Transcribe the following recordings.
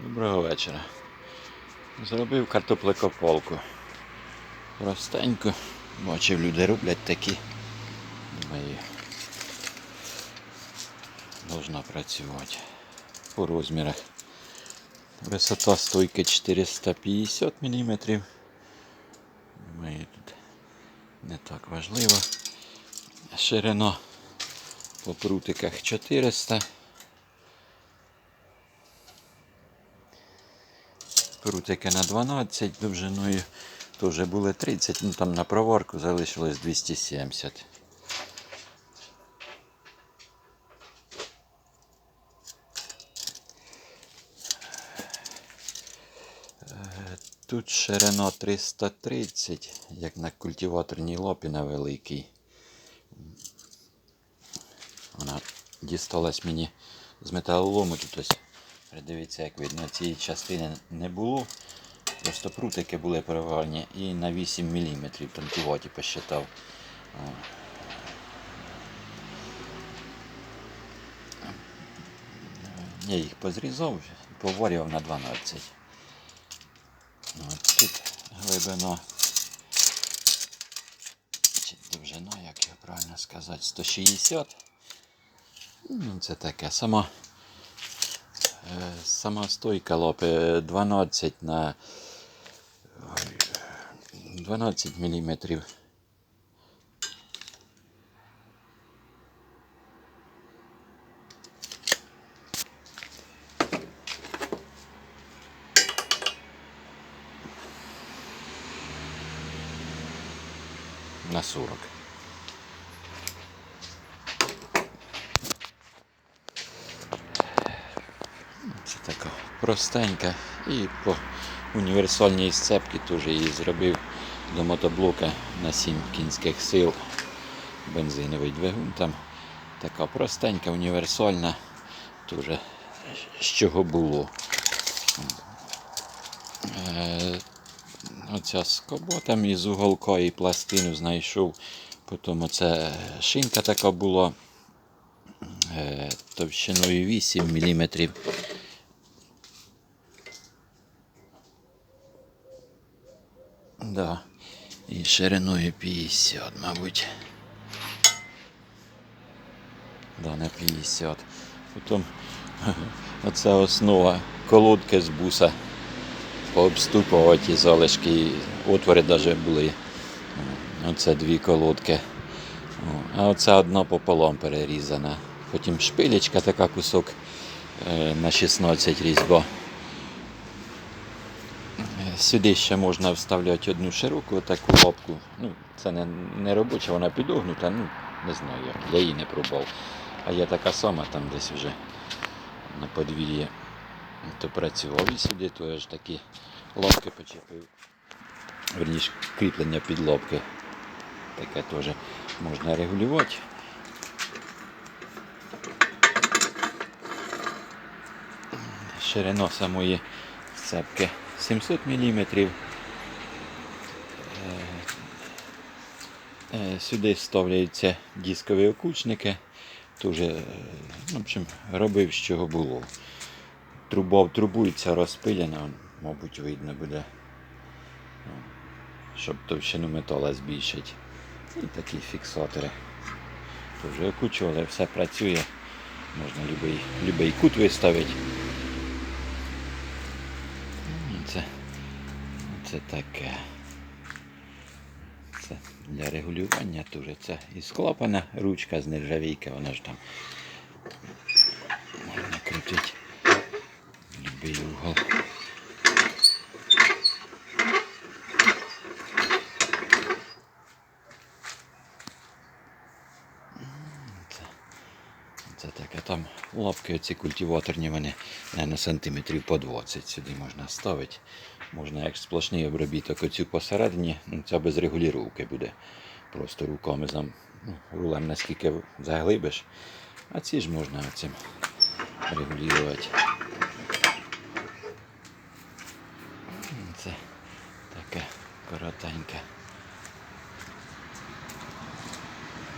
Доброго вечора. Зробив картоплекополку. Простенько. Бачив, люди роблять такі. Думаю, должна працювати. По розмірах. Висота стойки 450 мм. Думаю, тут не так важливо. Ширина по прутиках 400. Прутики на 12 довжиною теж були 30, ну там на проварку залишилось 270. Е, Тут ширина 330, як на культиваторній лопі на великій. Вона дісталась мені з металолому тут ось. Придивіться, як видно, цієї частини не було. Просто прутики були переварені і на 8 мм тонкуваті посчитав. Я їх позрізав, поварював на 12. От тут глибина. Чи довжина, як його правильно сказати, 160. Ну, це таке. Сама, сама стойка лопи 12 на ой, 12 мм. На 40. Це така простенька. І по універсальній сцепці теж її зробив до мотоблока на 7 кінських сил. Бензиновий двигун там. Така простенька, універсальна. Теж з чого було. Е, Оця скоба там із уголка і пластину знайшов. Потім оце шинка така була е, товщиною 8 мм. Да. І шириною 50, мабуть. Да, на 50. Потім оце основа колодки з буса. Пообступувати залишки, отвори навіть були. Оце дві колодки. А оце одна пополам перерізана. Потім шпилечка така кусок е, на 16 різьба. Сюди ще можна вставляти одну широку таку лапку. Ну, це не, не робоча, вона підогнута, ну не знаю як. Я її не пробував. А є така сама там десь вже на подвір'ї. То працював і сюди теж такі лапки почепив. Верніше кріплення під лапки. Таке теж можна регулювати. Ширина самої цепки 700 мм. Сюди вставляються дискові окучники. Теж, е, ну, в общем, робив з чого було. Труба в трубу і ця розпилена, мабуть, видно буде. О, Щоб товщину метала збільшити. І такі фіксатори. Теж окучували, все працює. Можна любий кут виставити. Ну, Це, це таке. Це для регулювання теж. Це із клапана ручка з нержавійки, вона ж там можна крутити любий угол. Це таке там лапки оці культиваторні, вони на сантиметрів по 20 сюди можна ставити. Можна як сплошний обробіток оцю посередині, ну це без регулювання буде. Просто руками зам, ну, рулем наскільки заглибиш. А ці ж можна цим регулювати. Це таке коротеньке.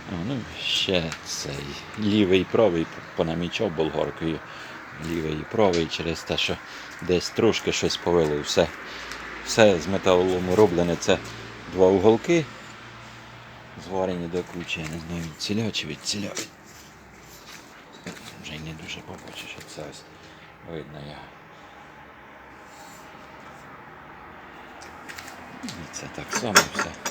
А, ну, ще цей лівий правий понамічав болгаркою. лівий і правий через те, що десь трошки щось повело. Все, все з металолому роблене. Це два уголки зварені до кучі. Я не знаю, від ціля чи від. Вже й не дуже побачиш, що це ось видно я. І це так само все.